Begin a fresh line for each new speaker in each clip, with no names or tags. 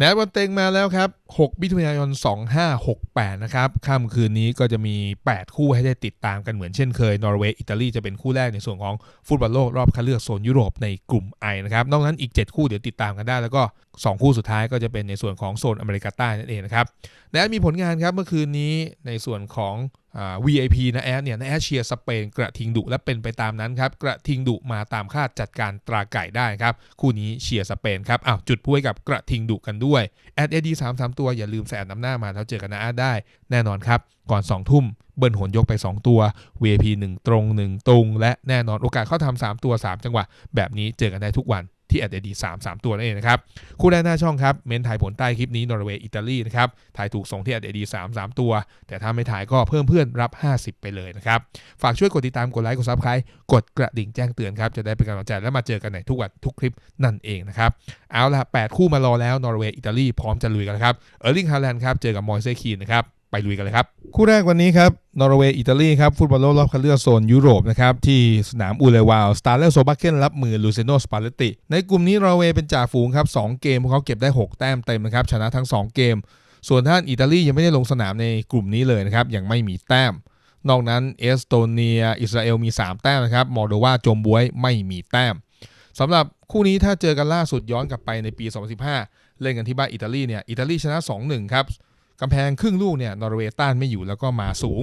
แนทวันเต็งมาแล้วครับ 6 มิถุนายน 2568 นะครับค่ำคืนนี้ก็จะมี 8 คู่ให้ได้ติดตามกันเหมือนเช่นเคย นอร์เวย์ อิตาลีจะเป็นคู่แรกในส่วนของฟุตบอลโลกรอบคัดเลือกโซนยุโรปในกลุ่ม I นะครับ นอกนั้นอีก 7 คู่เดี๋ยวติดตามกันได้ แล้วก็ 2 คู่สุดท้ายก็จะเป็นในส่วนของโซนอเมริกาใต้นั่นเองนะครับ แนทมีผลงานครับเมื่อคืนนี้ในส่วนของ VIP นะแอดเนี่ยนะแอดเชียร์สเปนกระทิงดุและเป็นไปตามนั้นครับ กระทิงดุมาตามคาดจัดการตราไก่ได้ครับ คู่นี้เชียร์สเปนครับอ้าวจุดพูให้กับกระทิงดุกันด้วยแอดเอดีสามสามตัวอย่าลืมใส่แอดน้ำหน้ามาแล้วเจอกันนะแอดได้แน่นอนครับ ก่อน 2 ทุ่มเบิ้ลหนยกไป 2 ตัว VIP 1 ตรง 1 ตรง และแน่นอนโอกาสเข้าทำ3ตัว 3 จังหวะ แบบนี้เจอกันได้ทุกวัน ที่แอดเอดีสามสามตัวนั่นเองนะครับ คู่แรกหน้าช่องครับ เมนถ่ายผลใต้คลิปนี้นอร์เวย์อิตาลีนะครับถ่ายถูกส่งที่แอดเอดีสามสามตัว แต่ถ้าไม่ถ่ายก็เพิ่มเพื่อนรับ 50 ไปเลยนะครับ ฝากช่วยกดติดตามกดไลค์กดซับสไครต์กดกระดิ่งแจ้งเตือนครับ จะได้เป็นกำลังใจและมาเจอกันในทุกวันทุกคลิปนั่นเองนะครับ เอาล่ะ8คู่มารอแล้วนอร์เวย์อิตาลีพร้อมจะลุยกันครับเออร์ลิงฮาแลนด์ครับเจอกับมอยเซคีนนะครับ ไปลุยกันเลยครับ คู่แรกวันนี้ครับนอร์เวย์อิตาลีครับฟุตบอลโลกรอบคัดเลือกโซนยุโรปนะครับที่สนามอูเลวาลสตาร์เลโซบักเกนรับมือลูเซโนสปาเลตติในกลุ่มนี้นอร์เวย์เป็นจ่าฝูงครับสองเกมพวกเขาเก็บได้ 6 แต้มเต็มนะครับชนะทั้ง 2 เกม ส่วนท่านอิตาลียังไม่ได้ลงสนามในกลุ่มนี้เลยนะครับยังไม่มีแต้ม นอกนั้นเอสโตเนีย อิสราเอลมี 3 แต้มนะครับมอโดวาจมบวยไม่มีแต้มสำหรับคู่นี้ถ้าเจอกันล่าสุดย้อนกลับไปในปี 2015 เล่นกันที่บ้านอิตาลีเนี่ยอิตาลีชนะ 2-1 ครับ กำแพงครึ่งลูกเนี่ยนอร์เวย์ต้านไม่อยู่แล้วก็มาสูง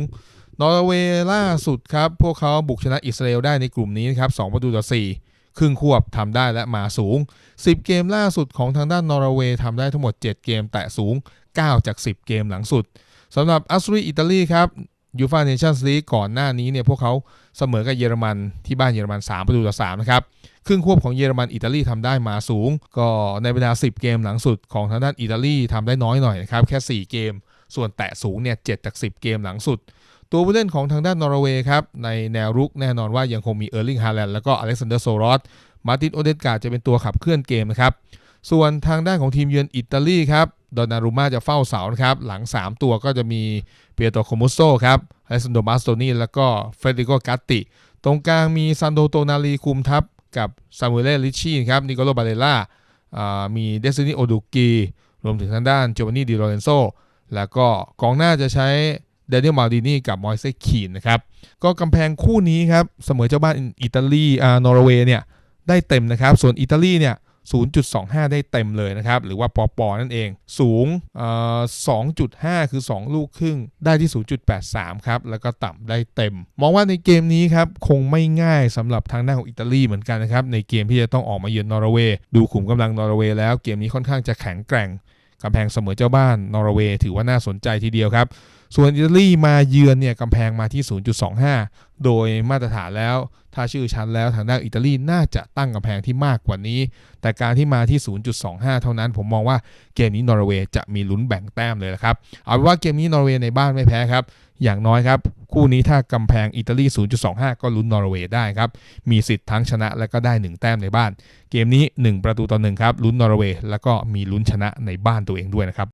นอร์เวย์ล่าสุดครับ พวกเขาบุกชนะอิสราเอลได้ในกลุ่มนี้นะครับ2ประตูต่อ 4 ครึ่งควบทำได้และมาสูง 10 เกมล่าสุดของทางด้านนอร์เวย์ทำได้ทั้งหมด 7 เกมแตะสูง 9 จาก 10 เกมหลังสุดสำหรับอัสรีอิตาลีครับยูฟาเนชั่นส์ลีกก่อนหน้านี้เนี่ยพวกเขาเสมอกับเยอรมันที่บ้านเยอรมัน 3 ประตูต่อ 3 นะครับ ครึ่งควบของเยอรมันอิตาลีทำได้มาสูง ก็ในเวลา 10 เกมหลังสุดของทางด้านอิตาลีทำได้น้อยหน่อยนะครับแค่ 4 เกม ส่วนแตะสูงเนี่ย7จาก 10 เกมหลังสุด ตัวผู้เล่นของทางด้านนอร์เวย์ครับในแนวรุกแน่นอนว่ายังคงมีเออร์ลิงฮาแลนด์แล้วก็อเล็กซานเดอร์โซรอสมาตินโอเดสกาจะเป็นตัวขับเคลื่อนเกมนะครับส่วนทางด้านของทีมเยือนอิตาลีครับดอนนารุมาจะเฝ้าเสานะครับหลัง 3 ตัวก็จะมีเปียโตโคมุโซครับอเล็กซานโดมาสโตนีแล้วก็เฟรดิโกกัตติ ตรงกลางมีซันโดโตนาลีคุมทัพ กับซามูเอลลิชี่ครับนิโคโลบาเลล่ามีเดซินีโอดูกีรวมถึงทางด้านโจวานนี่ดิโรเรนโซแล้วก็กองหน้าจะใช้เดนิเอลมาดินีกับมอยเซคีนนะครับ ก็กำแพงคู่นี้ครับ เสมอเจ้าบ้านอิตาลีอ่านอร์เวย์เนี่ยได้เต็มนะครับ ส่วนอิตาลีเนี่ย 0.25 ได้เต็มเลยนะครับ หรือว่าปอปอนั่นเอง สูงเอ่อ2.5 คือ 2 ลูกครึ่ง ได้ที่ 0.83 ครับ แล้วก็ต่ำได้เต็ม มองว่าในเกมนี้ครับ คงไม่ง่ายสำหรับทางด้านของอิตาลีเหมือนกันนะครับ ในเกมที่จะต้องออกมาเยือนนอร์เวย์ ดูขุมกำลังนอร์เวย์แล้ว เกมนี้ค่อนข้างจะแข็งแกร่งกำแพงเสมอเจ้าบ้านนอร์เวย์ถือว่าน่าสนใจทีเดียวครับ ส่วนอิตาลีมาเยือนเนี่ยกำแพงมาที่ 0.25 โดยมาตรฐานแล้ว ถ้าชื่อชั้นแล้วทางด้านอิตาลีน่าจะตั้งกำแพงที่มากกว่านี้ แต่การที่มาที่ 0.25 เท่านั้น ผมมองว่าเกมนี้นอร์เวย์จะมีลุ้นแบ่งแต้มเลยละครับ เอาเป็นว่าเกมนี้นอร์เวย์ในบ้านไม่แพ้ครับ อย่างน้อยครับ คู่นี้ถ้ากำแพงอิตาลี 0.25 ก็ลุ้นนอร์เวย์ได้ครับ มีสิทธิ์ทั้งชนะและก็ได้ 1 แต้มในบ้าน เกมนี้ 1 ประตูต่อ1ครับลุ้นนอร์เวย์แล้วก็มีลุ้นชนะในบ้านตัวเองด้วยนะครับ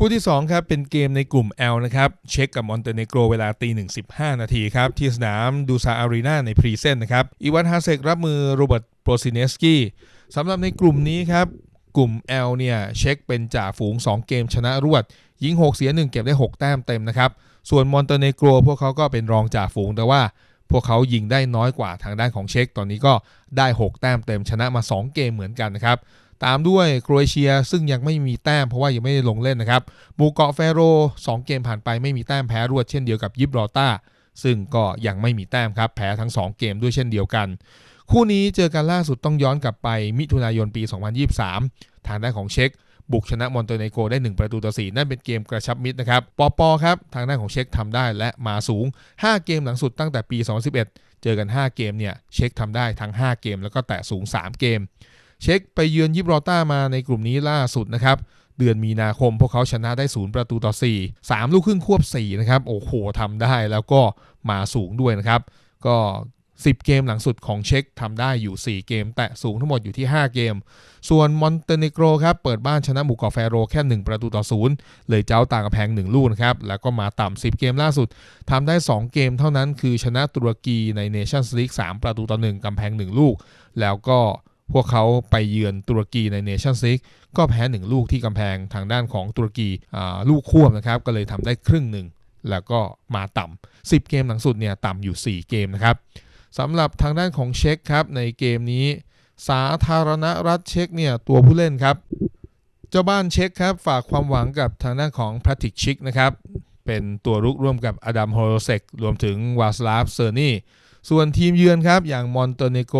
คู่ที่ 2 ครับ เป็นเกมในกลุ่ม L นะครับ เช็กกับมอนเตเนโกรเวลาตีหนึ่งสิบห้านาทีครับ ที่สนามดูซาอารีนาในพรีเซนต์นะครับ อีวานฮาเซกรับมือโรเบิร์ตโปรซินเนสกี้สำหรับในกลุ่มนี้ครับ กลุ่ม L เนี่ย เช็คเป็นจ่าฝูง 2 เกมชนะรวด ยิง 6 เสีย 1 เก็บได้ 6 แต้มเต็มนะครับ ส่วนมอนเตเนโกรพวกเขาก็เป็นรองจ่าฝูงแต่ว่าพวกเขายิงได้น้อยกว่าทางด้านของเช็กตอนนี้ก็ได้ 6 แต้มเต็มชนะมา 2 เกมเหมือนกันนะครับ ตามด้วยโครเอเชียซึ่งยังไม่มีแต้มเพราะว่ายังไม่ได้ลงเล่นนะครับหมู่เกาะเฟโร2 เกมผ่านไปไม่มีแต้มแพ้รวดเช่นเดียวกับยิบรอต้าซึ่งก็ยังไม่มีแต้มครับแพ้ทั้ง 2 เกมด้วยเช่นเดียวกัน คู่นี้เจอกันล่าสุดต้องย้อนกลับไปมิถุนายนปี 2023 ทางด้านของเช็กบุกชนะมอนเตเนโกรได้ 1 ประตูต่อ 4 นั่นเป็นเกมกระชับมิตรนะครับ ปอปอครับ ทางด้านของเช็กทำได้และมาสูง 5 เกมหลังสุดตั้งแต่ปี 2011 เจอกัน 5 เกมเนี่ย เช็คทำได้ทั้ง 5 เกมแล้วก็แตะสูง 3 เกม เช็คไปเยือนยิบรอต้ามาในกลุ่มนี้ล่าสุดนะครับ เดือนมีนาคมพวกเขาชนะได้ 0 ประตูต่อ 4 3 ลูกครึ่งควบ 4 นะครับ โอ้โหทำได้แล้วก็มาสูงด้วยนะครับ ก็ 10 เกมหลังสุดของเช็คทำได้อยู่ 4 เกม แตะสูงทั้งหมดอยู่ที่ 5 เกม ส่วนมอนเตเนโกรครับ เปิดบ้านชนะหมู่เกาะแฟโรแค่ 1 ประตูต่อ 0 เลยเจ้าต่างกำแพง 1 ลูกนะครับ แล้วก็มาต่ำ 10 เกมล่าสุดทำได้ 2 เกมเท่านั้นคือชนะตุรกีในเนชั่นส์ลีก3ประตูต่อ 1กำแพง 1 ลูก แล้วก็ พวกเขาไปเยือนตุรกีในเนชั่นซีกก็แพ้หนึ่งลูกที่กำแพงทางด้านของตุรกีลูกควบนะครับก็เลยทำได้ครึ่งหนึ่งแล้วก็มาต่ำ10 เกมหลังสุดเนี่ยต่ำอยู่ 4 เกมนะครับสำหรับทางด้านของเช็คครับในเกมนี้ สาธารณรัฐเช็คเนี่ยตัวผู้เล่นครับ เจ้าบ้านเช็คครับฝากความหวังกับทางด้านของพ a ติกชิกนะครับเป็นตัวรุกร่วมกับอดัมโฮโรเซกรวมถึงวาสลาฟเซอร์นี่ ส่วนทีมเยือนครับ อย่างมอนเตเนโก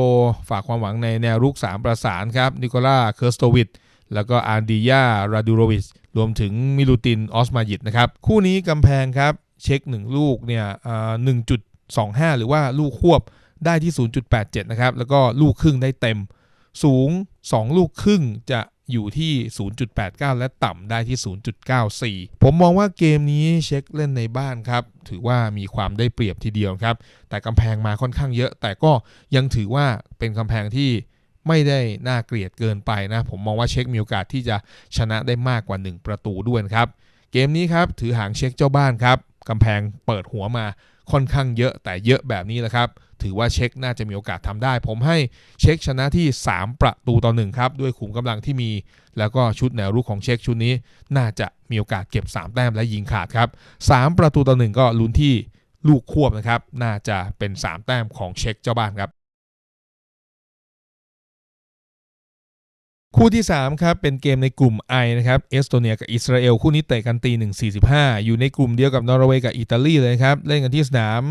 ฝากความหวังในแนวรุก 3 ประสานครับนิโคล่าเคอร์สโตวิดแล้วก็อาร์ดิยาราดูโรวิชรวมถึงมิลูตินออสมายิดนะครับ คู่นี้กำแพงครับ เช็ค 1 ลูกเนี่ยหนึ่งจุดสองห้าหรือว่าลูกควบได้ที่ 0.87 นะครับ แล้วก็ลูกครึ่งได้เต็ม สูง 2 ลูกครึ่งจะ อยู่ที่ 0.89 และต่ำได้ที่ 0.94 ผมมองว่าเกมนี้เช็คเล่นในบ้านครับ ถือว่ามีความได้เปรียบทีเดียวครับ แต่กำแพงมาค่อนข้างเยอะ แต่ก็ยังถือว่าเป็นกำแพงที่ไม่ได้น่าเกลียดเกินไปนะ ผมมองว่าเช็คมีโอกาสที่จะชนะได้มากกว่า 1 ประตูด้วยครับ เกมนี้ครับถือหางเช็คเจ้าบ้านครับกำแพงเปิดหัวมา ค่อนข้างเยอะแต่เยอะแบบนี้แหละครับ ถือว่าเช็คน่าจะมีโอกาสทำได้ ผมให้เช็คชนะที่ 3 ประตูต่อหนึ่งครับด้วยขุมกำลังที่มี แล้วก็ชุดแนวรุกของเช็คชุดนี้ น่าจะมีโอกาสเก็บ 3 แต้มและยิงขาดครับ 3 ประตูต่อหนึ่งก็ลุ้นที่ลูกควบนะครับ น่าจะเป็น 3 แต้มของเช็คเจ้าบ้านครับ คู่ที่ 3 ครับ เป็นเกมในกลุ่ม I นะครับเอสโตเนียกับอิสราเอลคู่นี้เตะกันตี1.45 อยู่ในกลุ่มเดียวกับนอร์เวย์กับอิตาลีเลยครับ เล่นกันที่สนาม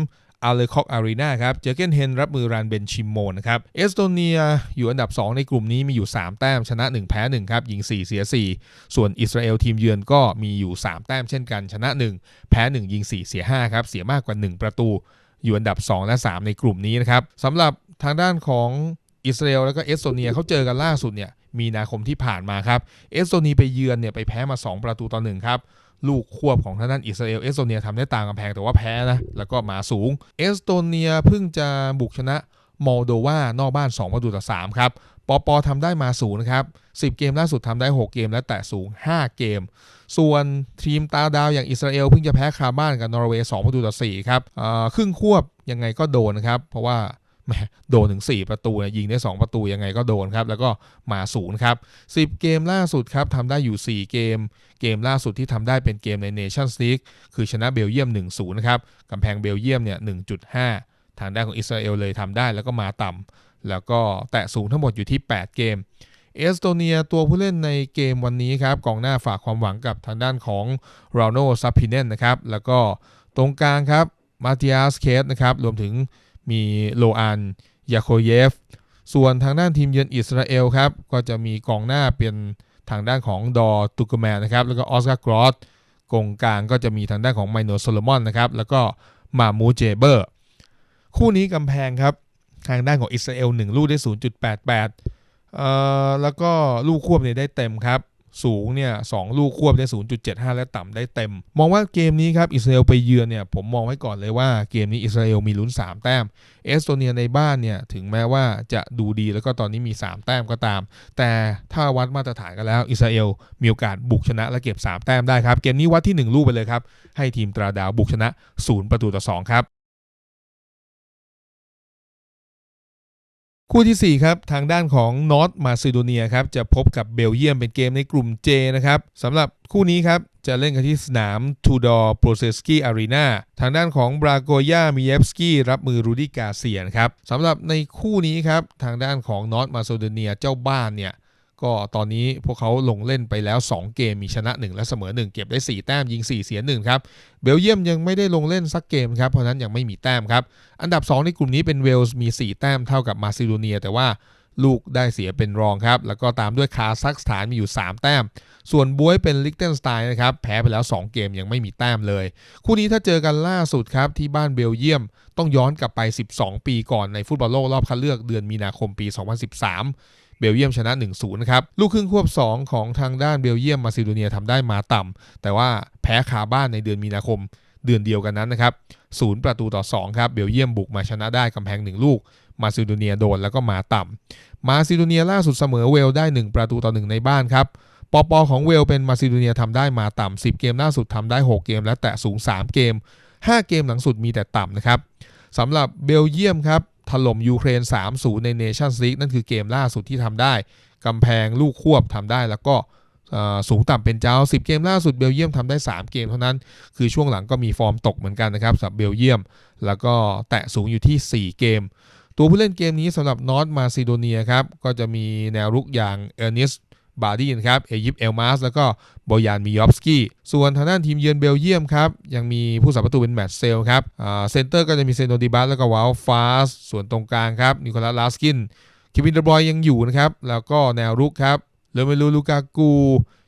อาเลคอกอารีนาครับ เจอเกนเฮนรับมือรานเบนชิมโมนนะครับ เอสโตเนียอยู่อันดับ 2 ในกลุ่มนี้มีอยู่ 3 แต้ม ชนะ 1 แพ้ 1 ครับ ยิง 4 เสีย 4 ส่วนอิสราเอลทีมเยือนก็มีอยู่ 3 แต้มเช่นกัน ชนะ 1 แพ้ 1 ยิง 4 เสีย 5 ครับ เสียมากกว่า 1 ประตู อยู่อันดับ 2 และ 3 ในกลุ่มนี้นะครับสำหรับทางด้านของอิสราเอลแล้วก็เอสโตเนียเขาเจอกันล่าสุดเนี่ย มีนาคมที่ผ่านมาครับ เอสโตเนียไปเยือนเนี่ยไปแพ้มา 2 ประตูต่อหนึ่งครับ ลูกควบของทางด้านอิสราเอล เอสโตเนียทำได้ต่างกำแพงแต่ว่าแพ้นะ แล้วก็มาสูง เอสโตเนียเพิ่งจะบุกชนะมอลโดวานอกบ้าน 2 ประตูต่อ 3 ครับปอปอทำได้มาสูงนะครับ 10 เกมล่าสุดทำได้ 6 เกมและแตะสูง 5 เกม ส่วนทีมตาดาวอย่างอิสราเอลเพิ่งจะแพ้คาบ้านกับนอร์เวย์ 2 ประตูต่อ 4 ครับครึ่งควบยังไงก็โดนนะครับ เพราะว่า แหมโดนถึง 4 ประตูนี่ยยิงได้ 2 ประตูยังไงก็โดนครับ แล้วก็มาศูนย์ครับ 10 เกมล่าสุดครับทำได้อยู่ 4 เกม เกมล่าสุดที่ทำได้เป็นเกมในเนชั่นส์ลีกคือชนะเบลเยียม 1-0 นะครับกำแพงเบลเยียมเนี่ย1.5 ทางด้านของอิสราเอลเลยทำได้แล้วก็มาต่ำแล้วก็แตะสูงทั้งหมดอยู่ที่ 8 เกมเอสโตเนียตัวผู้เล่นในเกมวันนี้ครับกองหน้าฝากความหวังกับทางด้านของราโนซับพิเนนนะครับแล้วก็ตรงกลางครับมาติอาสเคสนะครับรวมถึง มีโลอันยาโคเยฟ ส่วนทางด้านทีมเยือนอิสราเอลครับ ก็จะมีกองหน้าเป็นทางด้านของดอตุกแมนนะครับ แล้วก็ออสการ์กรอสกองกลางก็จะมีทางด้านของไมโนโซโลมอนนะครับ แล้วก็มามูเจเบอร์ คู่นี้กำแพงครับ ทางด้านของอิสราเอล1ลูกได้ 0.88เอ่อแล้วก็ลูกควบเนี่ยได้เต็มครับ สูงเนี่ยสลูกควบได้ 0.75 และต่ำได้เต็ม มองว่าเกมนี้ครับอิสราเอลไปเยือนเนี่ยผมมองไว้ก่อนเลยว่าเกมนี้อิสราเอลมีลุ้น 3 แต้ม เอสโตเนียในบ้านเนี่ยถึงแม้ว่าจะดูดีแล้วก็ตอนนี้มี 3 แต้มก็ตาม แต่ถ้าวัดมาตรฐานกันแล้วอิสราเอลมีโอกาสบุกชนะและเก็บ 3 แต้มได้ครับ เกมนี้วัดที่ 1 ลูกไปเลยครับให้ทีมตราดาวบุกชนะ 0 ประตูต่อ 2 ครับ คู่ที่ 4 ครับ ทางด้านของนอร์ทมาซิโดเนียครับ จะพบกับเบลเยียมเป็นเกมในกลุ่ม J นะครับสำหรับคู่นี้ครับ จะเล่นกันที่สนามทูดอร์โปรเซสกี้อารีนาทางด้านของบราโกยามิเยฟสกี้รับมือรูดี้กาเซียนครับสำหรับในคู่นี้ครับ ทางด้านของนอร์ทมาซิโดเนียเจ้าบ้านเนี่ย ก็ตอนนี้พวกเขาลงเล่นไปแล้ว 2 เกมมีชนะ 1 และเสมอ 1 เก็บได้ 4 แต้มยิง 4 เสีย 1 ครับเบลเยียมยังไม่ได้ลงเล่นสักเกมครับเพราะนั้นยังไม่มีแต้มครับ อันดับ 2 ในกลุ่มนี้เป็นเวลส์มี 4 แต้มเท่ากับมาซิโดเนีย แต่ว่าลูกได้เสียเป็นรองครับ แล้วก็ตามด้วยคาซัคสถานมีอยู่ 3 แต้ม ส่วนบวยเป็นลิกเทนสไตน์นะครับ แพ้ไปแล้ว 2 เกมยังไม่มีแต้มเลย คู่นี้ถ้าเจอกันล่าสุดครับ ที่บ้านเบลเยียม ต้องย้อนกลับไป 12 ปีก่อนในฟุตบอลโลกรอบคัดเลือกเดือนมีนาคมปี 2013 เบลเยียมชนะ 1-0นะครับลูกครึ่งควบ 2 ของทางด้านเบลเยียมมาซิโดเนียทำได้มาต่ำแต่ว่าแพ้คาบ้านในเดือนมีนาคมเดือนเดียวกันนั้นนะครับศูนย์ประตูต่อ 2 ครับ เบลเยียมบุกมาชนะได้กำแพง 1 ลูก มาซิโดเนียโดนแล้วก็มาต่ำ มาซิโดเนียล่าสุดเสมอเวลได้ 1 ประตูต่อ 1 ในบ้านครับ ปอปอของเวลเป็นมาซิโดเนียทำได้มาต่ำ 10 เกมล่าสุดทำได้ 6 เกมและแตะสูง 3 เกม 5 เกมหลังสุดมีแต่ต่ำนะครับสำหรับเบลเยียมครับ ถล่มยูเครน 3-0 ในเนชั่นลีกนั่นคือเกมล่าสุดที่ทำได้กำแพงลูกควบทำได้แล้วก็สูงต่ำเป็นเจ้า 10 เกมล่าสุดเบลเยียมทำได้ 3 เกมเท่านั้น คือช่วงหลังก็มีฟอร์มตกเหมือนกันนะครับสำหรับเบลเยียม แล้วก็แตะสูงอยู่ที่ 4 เกม ตัวผู้เล่นเกมนี้สำหรับนอร์ทมาซิโดเนียครับ ก็จะมีแนวรุกอย่างเออร์เนส บาร์ดี้นะครับเอยิปเอลมาสแล้วก็บอยานมิยอฟสกี้ส่วนทางด้านทีมเยือนเบลเยียมครับยังมีผู้สับประตูเป็นแมตช์เซลครับเซนเตอร์ก็จะมีเซนโนดิบัสแล้วก็วาลฟาสส่วนตรงกลางครับนิโคลัสลาสกินคิวินเดบรอยยังอยู่นะครับแล้วก็แนวรุกครับเลเมลูลูกากู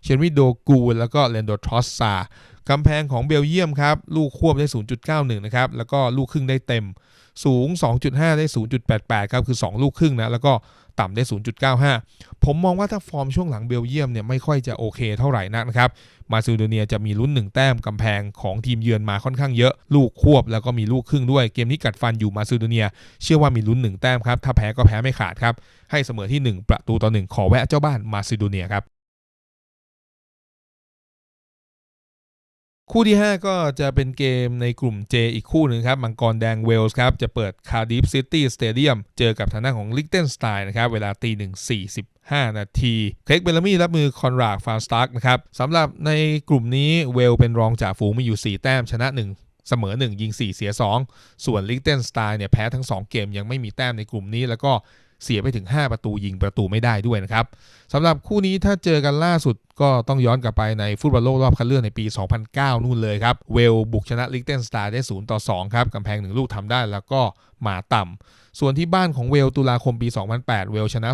เชนวิโดกูแล้วก็เลนโดทรอสซา กำแพงของเบลเยียมครับลูกควบได้ 0.91 นะครับ แล้วก็ลูกครึ่งได้เต็มสูง 2.5 ได้ 0.88 ครับ คือ 2 ลูกครึ่งนะ แล้วก็ต่ำได้ 0.95 ผมมองว่าถ้าฟอร์มช่วงหลังเบลเยียมเนี่ยไม่ค่อยจะโอเคเท่าไหร่นักนะครับ มาซิโดเนียจะมีลุ้นหนึ่งแต้มกำแพงของทีมเยือนมาค่อนข้างเยอะ ลูกควบแล้วก็มีลูกครึ่งด้วย เกมนี้กัดฟันอยู่มาซิโดเนีย เชื่อว่ามีลุ้นหนึ่งแต้มครับ ถ้าแพ้ก็แพ้ไม่ขาดครับ ให้เสมอที่ 1 ประตูต่อ 1 ขอแวะเจ้าบ้านมาซิโดเนียครับ คู่ที่ 5 ก็จะเป็นเกมในกลุ่ม J อีกคู่หนึ่งครับ มังกรแดงเวลส์ครับ จะเปิดคาร์ดิฟซิตี้สเตเดียมเจอกับทางด้านของลิกเทนสไตน์นะครับ เวลาตีหนึ่งสี่สิบ5 นาที เคลกเบลลามี่รับมือคอนราดฟาสตาร์กนะครับสำหรับในกลุ่มนี้เวลเป็นรองจากฝูงมีอยู่ 4 แต้มชนะ 1เสมอ 1 ยิง 4 เสีย 2 ส่วนลิกเทนสไตน์เนี่ยแพ้ทั้ง 2 เกมยังไม่มีแต้มในกลุ่มนี้ แล้วก็ เสียไปถึง 5 ประตูยิงประตูไม่ได้ด้วยนะครับสำหรับคู่นี้ถ้าเจอกันล่าสุดก็ต้องย้อนกลับไปในฟุตบอลโลกรอบคัดเลือกในปี 2009 นู่นเลยครับ เวลบุกชนะลิกเทนสตาร์ได้ 0 ต่อ 2 ครับกำแพงหนึ่งลูกทำได้แล้วก็มาต่ำ ส่วนที่บ้านของเวลตุลาคมปี 2008 เวลชนะ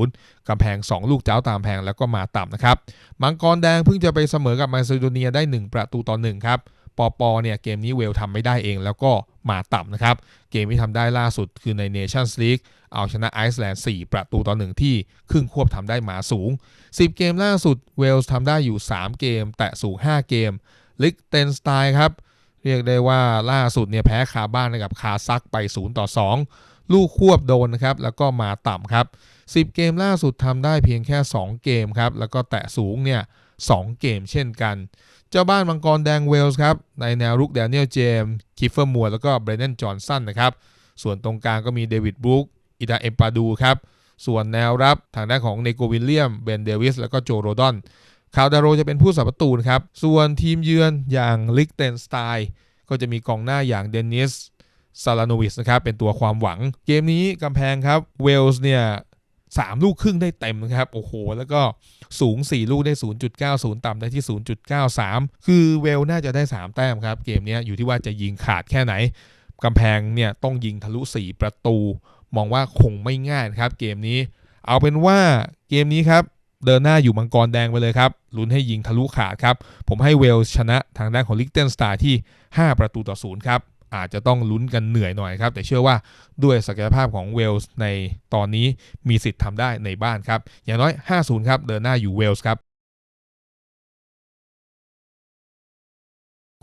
2-0 กำแพง 2 ลูกเจ้าตามแพงแล้วก็มาต่ำนะครับ มังกรแดงเพิ่งจะไปเสมอกับมาซิโดเนียได้ 1 ประตูต่อ1ครับ ปอปอเนี่ยเกมนี้เวลทำไม่ได้เอง แล้วก็มาต่ำนะครับ เกมที่ทำได้ล่าสุดคือในเนชั่นส์ลีกเอาชนะไอซ์แลนด์4ประตูต่อ1ที่ครึ่งควบทำได้มาสูง 10 เกมล่าสุดเวลส์ทำได้อยู่ 3 เกม แตะสูง 5 เกมลิกเตนสไตน์ครับ เรียกได้ว่าล่าสุดเนี่ยแพ้คาบ้านกับคาซักไป 0 ต่อ 2 ลูกควบโดนนะครับ แล้วก็มาต่ำครับ 10 เกมล่าสุดทำได้เพียงแค่ 2 เกมครับ แล้วก็แตะสูงเนี่ย2เกมเช่นกัน เจ้าบ้านมังกรแดงเวลส์ครับ ในแนวรุกแดเนียลเจมส์คิฟเฟอร์มัวแล้วก็เบรเนนจอห์นสันนะครับ ส่วนตรงกลางก็มีเดวิดบรูคอิดาเอมปาดูครับ ส่วนแนวรับทางด้านของเนโกวิลเลียมเบนเดวิสแล้วก็โจโรดอนคาวดาโรจะเป็นผู้สับประตูนะครับ ส่วนทีมเยือนอย่างลิกเตนสไตน์ก็จะมีกองหน้าอย่างเดนิสซาลาโนวิสนะครับเป็นตัวความหวัง เกมนี้กำแพงครับเวลส์เนี่ย สามลูกครึ่งได้เต็มนะครับ โอ้โห แล้วก็สูง 4 ลูกได้ 0.90 ต่ำได้ที่ 0.93 คือเวลน่าจะได้ 3 แต้มครับ เกมนี้อยู่ที่ว่าจะยิงขาดแค่ไหนกำแพงเนี่ยต้องยิงทะลุ 4 ประตู มองว่าคงไม่ง่ายครับเกมนี้ เอาเป็นว่าเกมนี้ครับเดินหน้าอยู่มังกรแดงไปเลยครับลุ้นให้ยิงทะลุขาดครับ ผมให้เวลชนะทางด้านของลิกเทนสตาร์ที่ 5 ประตูต่อศูนย์ครับ อาจจะต้องลุ้นกันเหนื่อยหน่อยครับ แต่เชื่อว่าด้วยศักยภาพของเวลส์ในตอนนี้มีสิทธิ์ทำได้ในบ้านครับ อย่างน้อย 5-0 ครับ เดินหน้าอยู่เวลส์ครับ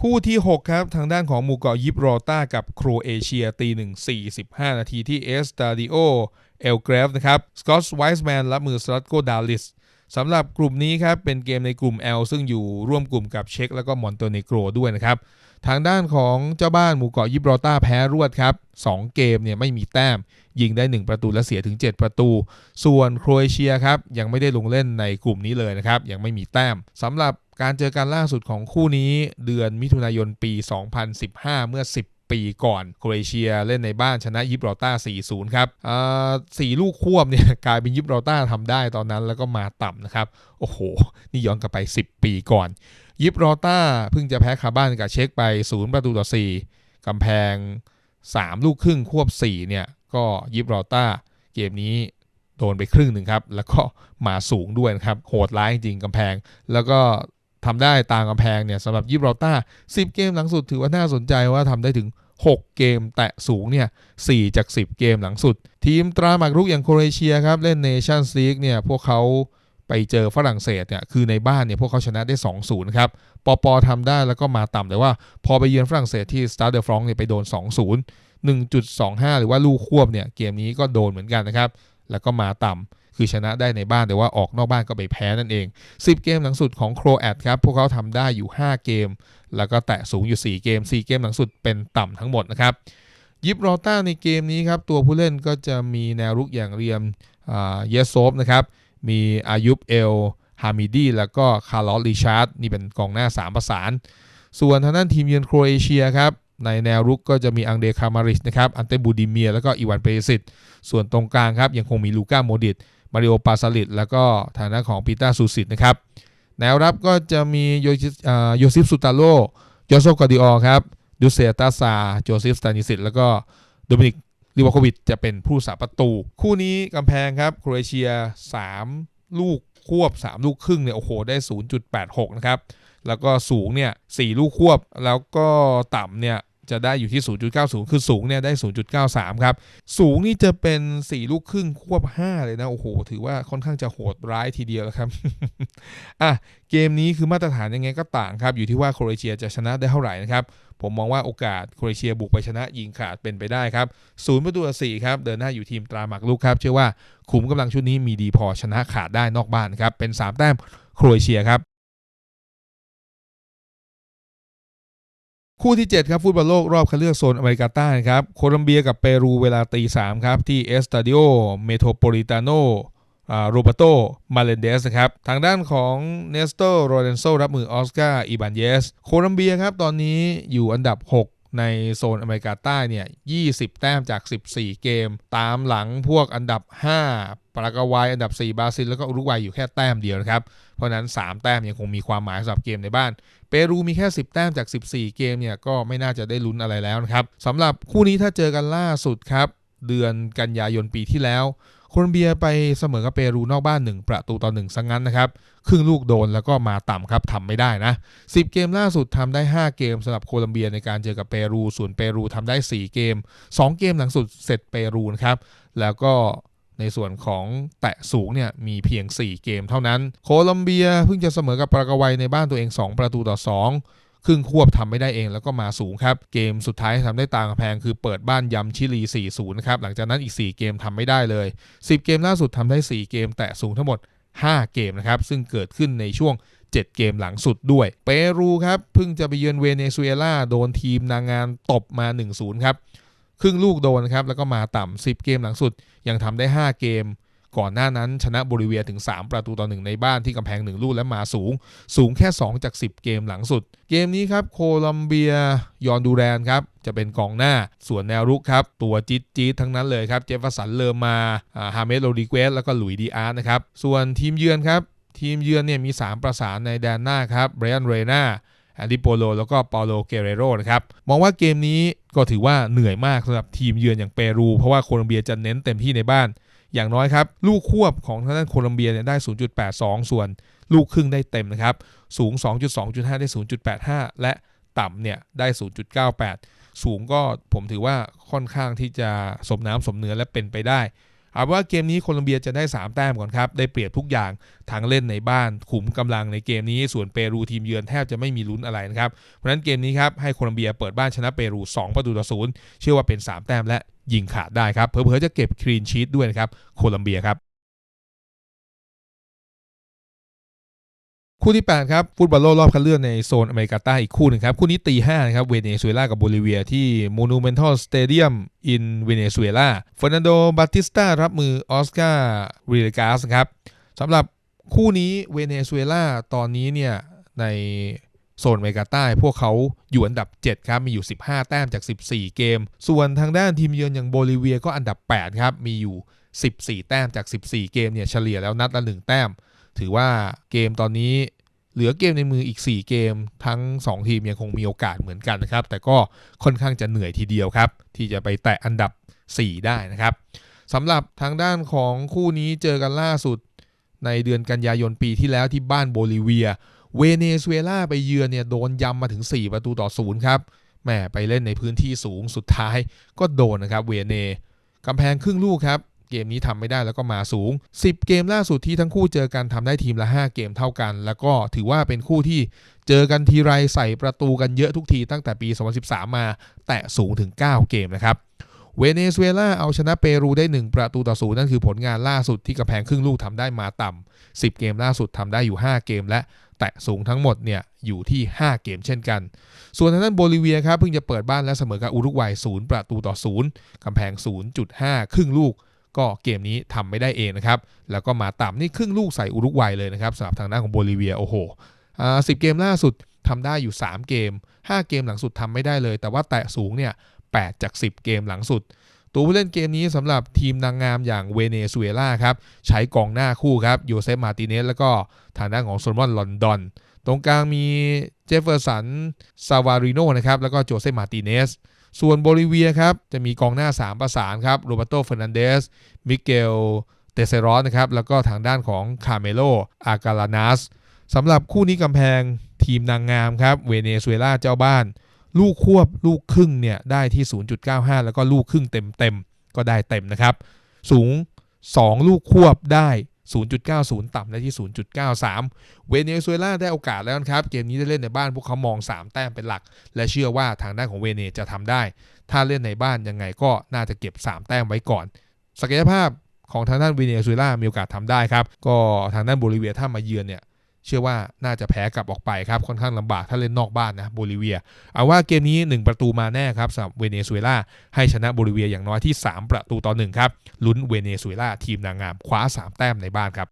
คู่ที่ 6 ครับ ทางด้านของหมู่เกาะยิบรอต้ากับโครเอเชียตีหนึ่งสี่สิบห้านาทีที่เอสตาดิโอเอลเกรฟนะครับสกอตส์ไวส์แมนรับมือสลัตโกดาลิสสำหรับกลุ่มนี้ครับ เป็นเกมในกลุ่ม L ซึ่งอยู่ร่วมกลุ่มกับเช็กแล้วก็มอนเตเนโกรด้วยนะครับ ทางด้านของเจ้าบ้านหมู่เกาะยิบรอต้าแพ้รวดครับ 2 เกมเนี่ยไม่มีแต้ม ยิงได้ 1 ประตูและเสียถึง 7 ประตู ส่วนโครเอเชียครับ ยังไม่ได้ลงเล่นในกลุ่มนี้เลยนะครับ ยังไม่มีแต้มสำหรับการเจอกันล่าสุดของคู่นี้ เดือนมิถุนายนปี 2015 เมื่อ 10ปีก่อนโครเอเชียเล่นในบ้านชนะยิบรอต้า 4-0 ครับสี่ลูกควบเนี่ยกลายเป็นยิบรอต้าทำได้ตอนนั้นแล้วก็มาต่ำนะครับ โอ้โห นี่ย้อนกลับไป 10 ปีก่อน ยิบรอต้าเพิ่งจะแพ้คาบ้านกับเช็คไป 0 ประตูต่อ 4กำแพง 3 ลูกครึ่งควบ 4 เนี่ย ก็ยิบรอต้าเกมนี้โดนไปครึ่งหนึ่งครับ แล้วก็มาสูงด้วยนะครับ โหดร้ายจริงกำแพง แล้วก็ทำได้ตามกำแพงเนี่ยสำหรับยิบรอต้า 10 เกมหลังสุดถือว่าน่าสนใจว่าทำได้ถึง 6 เกมแตะสูงเนี่ย4จาก 10 เกมหลังสุด ทีมตราหมากรุกอย่างโครเอเชียครับ เล่นเนชั่นส์ลีกเนี่ยพวกเขา ไปเจอฝรั่งเศสเนี่ยคือในบ้านเนี่ยพวกเขาชนะได้ 2-0ครับปอปอทำได้แล้วก็มาต่ำแต่ว่าพอไปเยือนฝรั่งเศสที่สตาร์เดอร์ฟรองเนี่ยไปโดน 2-0 1.25 หรือว่าลูกควบเนี่ยเกมนี้ก็โดนเหมือนกันนะครับแล้วก็มาต่ำคือชนะได้ในบ้านแต่ว่าออกนอกบ้านก็ไปแพ้นั่นเอง 10 เกมหลังสุดของโครแอตครับ พวกเขาทำได้อยู่ 5 เกม แล้วก็แตะสูงอยู่ 4 เกม 4 เกมหลังสุดเป็นต่ำทั้งหมดนะครับ ยิบรอต้าในเกมนี้ครับ ตัวผู้เล่นก็จะมีแนวรุกอย่างเรียมเยสโซฟนะครับ มีอายุบเอลฮามิดีแล้วก็คาร์ลอสริชาร์ดนี่เป็นกองหน้า 3 ประสาน ส่วนทางด้านทีมเยือนโครเอเชียครับในแนวรุกก็จะมีอังเดคามาริชนะครับ อันเตบูดิเมีย แล้วก็อีวานเปรสิต ส่วนตรงกลางครับ ยังคงมีลูก้าโมดิต มาริโอปาซาลิต แล้วก็ทางด้านของปีตอร์ซูซิตนะครับ แนวรับก็จะมีโยชิโยซิฟสุตาโลโยโซกอดิออครับ ดูเซตาซา โจซิฟสตานิสิต แล้วก็โดมินิก ลิวาโควิดจะเป็นผู้สาประตู คู่นี้กำแพงครับโครเอเชีย 3 ลูกควบ 3 ลูกครึ่งเนี่ยโอ้โหได้ 0.86 นะครับ แล้วก็สูงเนี่ย4ลูกควบ แล้วก็ต่ำเนี่ย จะได้อยู่ที่ 0.90 คือสูงเนี่ยได้ 0.93 ครับ สูงนี่จะเป็น 4 ลูกครึ่งควบ 5 เลยนะ โอ้โห ถือว่าค่อนข้างจะโหดร้ายทีเดียวแล้วครับ อะ เกมนี้คือมาตรฐานยังไงก็ต่างครับ อยู่ที่ว่าโครเอเชียจะชนะได้เท่าไหร่นะครับ ผมมองว่าโอกาสโครเอเชียบุกไปชนะยิงขาดเป็นไปได้ครับศูนย์ประตูสี่ครับเดินหน้าอยู่ทีมตราหมักลูกครับ เชื่อว่าขุมกำลังชุดนี้มีดีพอชนะขาดได้นอกบ้านครับ เป็น 3 แต้มโครเอเชียครับ คู่ที่ 7 ครับฟุตบอลโลกรอบคัดเลือกโซนอเมริกาใต้ครับโคลัมเบียกับเปรูเวลาตีสามครับที่เอสตาดิโอเมโทรโพลิตาโนโรเบโต มาเลนเดสนะครับ ทางด้านของเนสโตโรเดนโซรับมือออสการ์อีบานเยส โคลัมเบียครับ ตอนนี้อยู่อันดับ 6 ในโซนอเมริกาใต้เนี่ย 20 แต้มจาก 14 เกม ตามหลังพวกอันดับ 5ปรากวัย อันดับ 4 บราซิล แล้วก็อุรุกวัยอยู่แค่แต้มเดียวนะครับ เพราะนั้น 3 แต้มยังคงมีความหมายสำหรับเกมในบ้าน เปรูมีแค่ 10 แต้มจาก 14 เกมเนี่ย ก็ไม่น่าจะได้ลุ้นอะไรแล้วนะครับสำหรับคู่นี้ถ้าเจอกันล่าสุดครับ เดือนกันยายนปีที่แล้ว โคลอมเบียไปเสมอกับเปรูนอกบ้าน 1 ประตูต่อ1ซังงั้นนะครับ ครึ่งลูกโดนแล้วก็มาต่ำครับทำไม่ได้นะ 10 เกมล่าสุดทำได้ 5 เกมสำหรับโคลอมเบียในการเจอกับเปรู ส่วนเปรูทำได้ 4 เกม 2 เกมหลังสุดเสร็จเปรูนะครับแล้วก็ในส่วนของแตะสูงเนี่ยมีเพียง 4 เกมเท่านั้น โคลอมเบียเพิ่งจะเสมอกับปรากวัยในบ้านตัวเอง 2 ประตูต่อ 2 ครึ่งควบทำไม่ได้เองแล้วก็มาสูงครับ เกมสุดท้ายทำได้ต่างกำแพงคือเปิดบ้านยำชิลี 4-0 นะครับ หลังจากนั้นอีก 4 เกมทำไม่ได้เลย 10 เกมล่าสุดทำได้ 4 เกม แตะสูงทั้งหมด 5 เกมนะครับ ซึ่งเกิดขึ้นในช่วง 7 เกมหลังสุดด้วย เปรูครับเพิ่งจะไปเยือนเวเนซุเอลาโดนทีมนางงานตบมา 1-0 ครับ ครึ่งลูกโดนครับแล้วก็มาต่ำ10 เกมหลังสุดยังทำได้ 5 เกม ก่อนหน้านั้นชนะโบลิเวียถึง 3 ประตูต่อหนึ่งในบ้านที่กำแพง1ลูกและมาสูง สูงแค่ 2 จาก 10 เกมหลังสุด เกมนี้ครับโคลัมเบียยอนดูแรนครับจะเป็นกองหน้าส่วนแนวรุกครับ ตัวจี๊ดจี๊ดทั้งนั้นเลยครับ เจฟฟสันเลอร์มาฮาเมสโรดิเกสแล้วก็หลุยดีอาร์นะครับ ส่วนทีมเยือนครับ ทีมเยือนเนี่ยมี 3 ประสานในแดนหน้าครับเบรอันเรนาแอนดิโปโลแล้วก็ปาโลเกเรโรนะครับ มองว่าเกมนี้ก็ถือว่าเหนื่อยมากสำหรับทีมเยือนอย่างเปรู เพราะว่าโคลัมเบียจะเน้นเต็มที่ในบ้าน อย่างน้อยครับ ลูกควบของทางด้านโคลัมเบียเนี่ยได้ 0.82 ส่วนลูกครึ่งได้เต็มนะครับ สูง 2.2.5 ได้ 0.85 และต่ำเนี่ยได้ 0.98 สูงก็ผมถือว่าค่อนข้างที่จะสมน้ำสมเนื้อและเป็นไปได้เอาว่าเกมนี้โคลัมเบียจะได้ 3 แต้มก่อนครับ ได้เปรียบทุกอย่างทั้งเล่นในบ้าน ขุมกำลังในเกมนี้ ส่วนเปรูทีมเยือนแทบจะไม่มีลุ้นอะไรนะครับ เพราะฉะนั้นเกมนี้ครับให้โคลัมเบียเปิดบ้านชนะเปรู 2 ประตูต่อศูนย์เชื่อว่าเป็น 3 แต้มและ ยิงขาดได้ครับเผลอๆจะเก็บคลีนชีตด้วยนะครับโคลัมเบียครับคู่ที่ 8 ครับ ฟุตบอลโลกรอบคัดเลือกในโซนอเมริกาใต้อีกคู่หนึ่งครับ คู่นี้ตี5นะครับเวเนซุเอลากับโบลิเวียที่ Monumental Stadium in เวเนซุเอลาเฟอร์นันโดบาติสตารับมือออสการ์ริเลกาสครับสำหรับคู่นี้เวเนซุเอลาตอนนี้เนี่ยใน โซนเมกาใต้พวกเขาอยู่อันดับ 7 ครับ มีอยู่ 15 แต้มจาก 14 เกม ส่วนทางด้านทีมเยือนอย่างโบลิเวียก็อันดับ 8 ครับ มีอยู่ 14 แต้มจาก 14 เกมเนี่ยเฉลี่ยแล้วนัดละ 1 แต้ม ถือว่าเกมตอนนี้เหลือเกมในมืออีก 4 เกม ทั้ง 2 ทีมยังคงมีโอกาสเหมือนกันนะครับ แต่ก็ค่อนข้างจะเหนื่อยทีเดียวครับ ที่จะไปแตะอันดับ 4 ได้นะครับสำหรับทางด้านของคู่นี้เจอกันล่าสุด ในเดือนกันยายนปีที่แล้วที่บ้านโบลิเวีย เวเนซุเอลาไปเยือนเนี่ยโดนยำมาถึง 4 ประตูต่อศูนย์ครับแหมไปเล่นในพื้นที่สูงสุดท้ายก็โดนนะครับเวเนกำแพงครึ่งลูกครับเกมนี้ทำไม่ได้แล้วก็มาสูง 10 เกมล่าสุดที่ทั้งคู่เจอกันทำได้ทีมละ 5 เกมเท่ากัน แล้วก็ถือว่าเป็นคู่ที่เจอกันทีไรใส่ประตูกันเยอะทุกทีตั้งแต่ปี 2013 มา แตะสูงถึง 9 เกมนะครับ เวเนซุเอลาเอาชนะเปรูได้ 1 ประตูต่อศูนย์นั่นคือผลงานล่าสุดที่กระแพงครึ่งลูกทำได้มาต่ำ10 เกมล่าสุดทำได้อยู่ 5 เกมและ แตะสูงทั้งหมดเนี่ยอยู่ที่ 5 เกมเช่นกัน ส่วนทางด้านโบลิเวียครับเพิ่งจะเปิดบ้านและเสมอกับอุรุกวัย 0 ประตูต่อ 0 กำแพง 0.5 ครึ่งลูก ก็เกมนี้ทำไม่ได้เองนะครับ แล้วก็มาต่ำนี่ครึ่งลูกใส่อุรุกวัยเลยนะครับสำหรับทางด้านของโบลิเวียโอ้โหอ่าสิบเกมล่าสุดทำได้อยู่ 3 เกม 5 เกมหลังสุดทำไม่ได้เลย แต่ว่าแตะสูงเนี่ย8จาก 10 เกมหลังสุด ตัวผู้เล่นเกมนี้สำหรับทีมนางงามอย่างเวเนซุเอลาครับใช้กองหน้าคู่ครับโยเซฟมาร์ติเนสแล้วก็ทางด้านของโซลมอนลอนดอน ตรงกลางมีเจฟเฟอร์สันซาวาริโนนะครับแล้วก็โจเซฟมาร์ติเนสส่วนโบลิเวียครับจะมีกองหน้า 3 ประสานครับโรเบโตเฟร์นันเดสมิเกลเตเซรอสนะครับแล้วก็ทางด้านของคาเมโลอากาลานัสสำหรับคู่นี้กำแพงทีมนางงามครับเวเนซุเอลาเจ้าบ้าน ลูกควบลูกครึ่งเนี่ยได้ที่ 0.95 แล้วก็ลูกครึ่งเต็มเต็มๆก็ได้เต็มนะครับ สูง 2 ลูกควบได้ 0.90 ต่ำได้ที่ 0.93 เวเนซุเอลาได้โอกาสแล้วครับ เกมนี้ได้เล่นในบ้านพวกเขามอง 3 แต้มเป็นหลัก และเชื่อว่าทางด้านของเวเนจะทำได้ ถ้าเล่นในบ้านยังไงก็น่าจะเก็บ 3 แต้มไว้ก่อน ศักยภาพของทางด้านเวเนซุเอลามีโอกาสทำได้ครับ ก็ทางด้านโบลิเวียถ้ามาเยือนเนี่ย เชื่อว่าน่าจะแพ้กลับออกไปครับ ค่อนข้างลำบากถ้าเล่นนอกบ้านนะโบลิเวีย เอาว่าเกมนี้ 1 ประตูมาแน่ครับสำหรับเวเนซุเอลาให้ชนะโบลิเวียอย่างน้อยที่ 3 ประตูต่อ1ครับลุ้นเวเนซุเอลาทีมนางงามคว้า 3 แต้มในบ้านครับ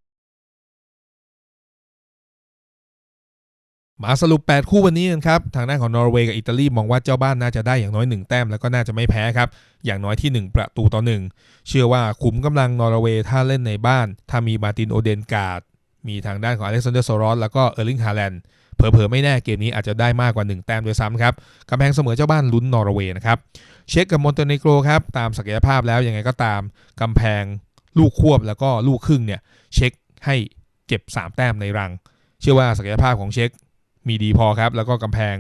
มาสรุป 8 คู่วันนี้กันครับ ทางด้านของนอร์เวย์กับอิตาลีมองว่าเจ้าบ้านน่าจะได้อย่างน้อย 1 แต้มแล้วก็น่าจะไม่แพ้ครับ อย่างน้อยที่ 1 ประตูต่อ 1 เชื่อว่าขุมกำลังนอร์เวย์ถ้าเล่นในบ้าน ถ้ามีมาตินโอเดนการ์ด มีทางด้านของอเล็กซานเดอร์โซรอสแล้วก็เออร์ลิงฮาแลนด์เผลอๆ ไม่แน่เกมนี้อาจจะได้มากกว่า 1 แต้มด้วยซ้ำครับกำแพงเสมอเจ้าบ้านลุ้นนอร์เวย์นะครับ เช็คกับมอนเตเนโกรครับ ตามศักยภาพแล้วยังไงก็ตามกำแพงลูกควบแล้วก็ลูกครึ่งเนี่ย เช็คให้เก็บ 3 แต้มในรัง เชื่อว่าศักยภาพของเช็คมีดีพอครับ แล้วก็กำแพง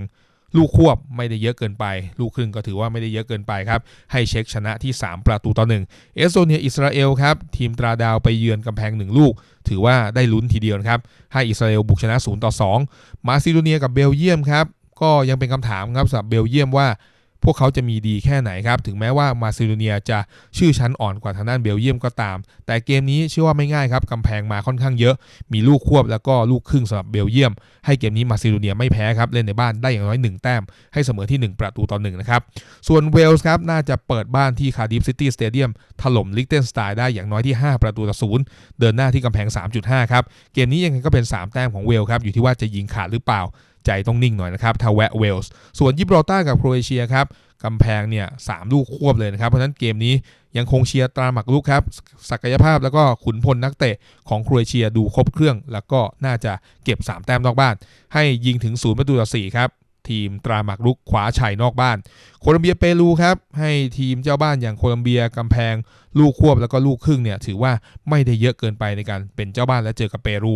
ลูกควบไม่ได้เยอะเกินไป ลูกครึ่งก็ถือว่าไม่ได้เยอะเกินไปครับ ให้เช็คชนะที่ 3 ประตูต่อ1เอสโตเนียอิสราเอลครับทีมตราดาวไปเยือนกำแพง 1 ลูก ถือว่าได้ลุ้นทีเดียวนะครับ ให้อิสราเอลบุกชนะ0ต่อ2มาซิโดเนียกับเบลเยียมครับก็ยังเป็นคำถามครับสำหรับเบลเยียมว่า พวกเขาจะมีดีแค่ไหนครับ ถึงแม้ว่ามาซิโดเนียจะชื่อชั้นอ่อนกว่าทางด้านเบลเยียมก็ตาม แต่เกมนี้เชื่อว่าไม่ง่ายครับกำแพงมาค่อนข้างเยอะ มีลูกควบแล้วก็ลูกครึ่งสำหรับเบลเยียม ให้เกมนี้มาซิโดเนียไม่แพ้ครับ เล่นในบ้านได้อย่างน้อย 1 แต้ม ให้เสมอที่ 1 ประตูต่อ1นะครับ ส่วนเวลส์ครับน่าจะเปิดบ้านที่คาร์ดิฟซิตี้สเตเดียมถล่มลิกเทนสไตน์ได้อย่างน้อยที่ 5 ประตูต่อศูนย์เดินหน้าที่กำแพง 3.5 ครับ เกมนี้ยังไงก็เป็น 3 แต้มของเวลครับอยู่ที่ว่าจะยิงขาดหรือเปล่า ใจต้องนิ่งหน่อยนะครับถ้าแวะเวลส์ส่วนยิบรอลตาร์กับโครเอเชียครับกำแพงเนี่ยสามลูกควบเลยนะครับ เพราะฉะนั้นเกมนี้ยังคงเชียร์ตราหมักลุกครับ ศักยภาพแล้วก็ขุนพลนักเตะของโครเอเชียดูครบเครื่อง แล้วก็น่าจะเก็บ 3 แต้มนอกบ้าน ให้ยิงถึง0ประตูต่อ4ครับ ทีมตราหมักลุกขวาชัยนอกบ้าน โคลัมเบียเปรูครับให้ทีมเจ้าบ้านอย่างโคลัมเบียกำแพง ลูกควบแล้วก็ลูกครึ่งเนี่ยถือว่าไม่ได้เยอะเกินไปในการเป็นเจ้าบ้านและเจอกับเปรู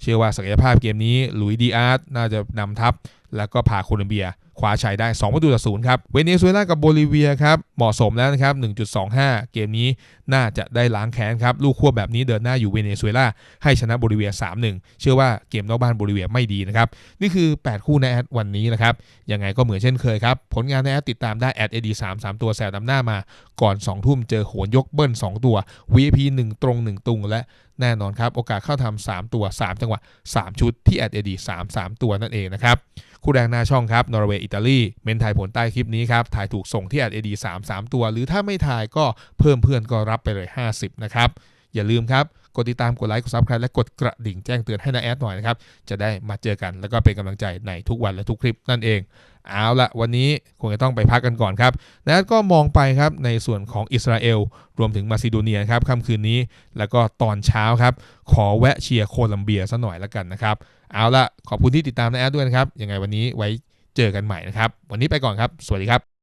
เชื่อว่าศักยภาพเกมนี้หลุยดีอาร์ตน่าจะนำทัพแล้วก็พาโคลอมเบีย คว้าชัยได้ 2 ประตูต่อศูนย์ครับ เวเนซุเอลากับโบลิเวียครับ เหมาะสมแล้วนะครับ 1.25 เกมนี้น่าจะได้ล้างแค้นครับ ลูกควบแบบนี้เดินหน้าอยู่เวเนซุเอลาให้ชนะโบลิเวีย 3-1 เชื่อว่าเกมนอกบ้านโบลิเวียไม่ดีนะครับ นี่คือ 8 คู่ในแอดวันนี้นะครับ ยังไงก็เหมือนเช่นเคยครับ ผลงานในแอดติดตามได้แอดเอดีสามสามตัวแซวดำหน้ามา ก่อน 2 ทุ่มเจอโหนยกเบิ้ล2ตัว VIP 1 ตรง 1 ตุงและแน่นอนครับ โอกาสเข้าทำ3ตัว 3 จังหวะ 3 ชุดที่แอดเอดีสามสามตัวนั่นเองนะครับคู่แรกหน้าช่องครับนอร์เวย์อิตาลีเมนทายผลใต้คลิปนี้ครับถ่ายถูกส่งที่แอดเอดีสามสามตัว หรือถ้าไม่ถ่ายก็เพิ่มเพื่อนก็รับไปเลย 50 นะครับ อย่าลืมครับ กดติดตามกดไลค์กดซับสไครต์และกดกระดิ่งแจ้งเตือนให้นาแอดหน่อยนะครับ จะได้มาเจอกันแล้วก็เป็นกำลังใจในทุกวันและทุกคลิปนั่นเองเอาละวันนี้คงจะต้องไปพักกันก่อนครับนาแอดก็มองไปครับในส่วนของอิสราเอล รวมถึงมาซิโดเนียครับค่ำคืนนี้ แล้วก็ตอนเช้าครับ ขอแวะเชียร์โคลัมเบียซะหน่อยละกันนะครับ เอาละขอบคุณที่ติดตามนาแอดด้วยนะครับ ยังไงวันนี้ไว้ เจอกันใหม่นะครับ วันนี้ไปก่อนครับ สวัสดีครับ